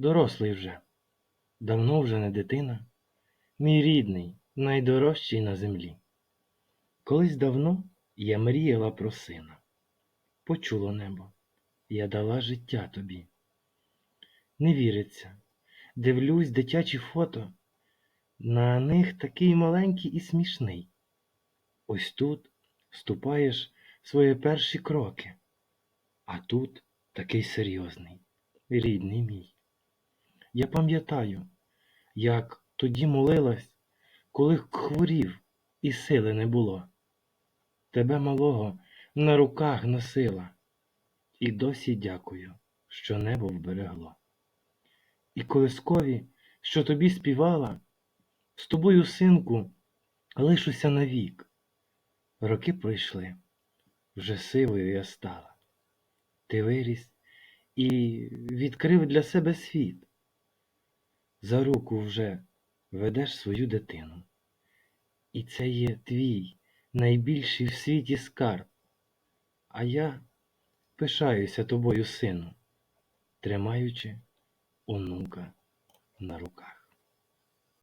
дорослий вже, давно вже не дитина, мій рідний, найдорожчий на землі. Колись давно я мріяла про сина. Почуло небо, я дала життя тобі. Не віриться, дивлюсь дитячі фото, на них такий маленький і смішний. Ось тут ступаєш свої перші кроки, а тут такий серйозний, рідний мій. Я пам'ятаю, як тоді молилась, коли хворів і сили не було. Тебе малого на руках носила, і досі дякую, що небо вберегло. І колискові, що тобі співала, з тобою, синку, лишуся навік. Роки пройшли, вже сивою я стала. Ти виріс і відкрив для себе світ. За руку вже ведеш свою дитину. І це є твій найбільший в світі скарб. А я пишаюся тобою, сину, тримаючи онука на руках.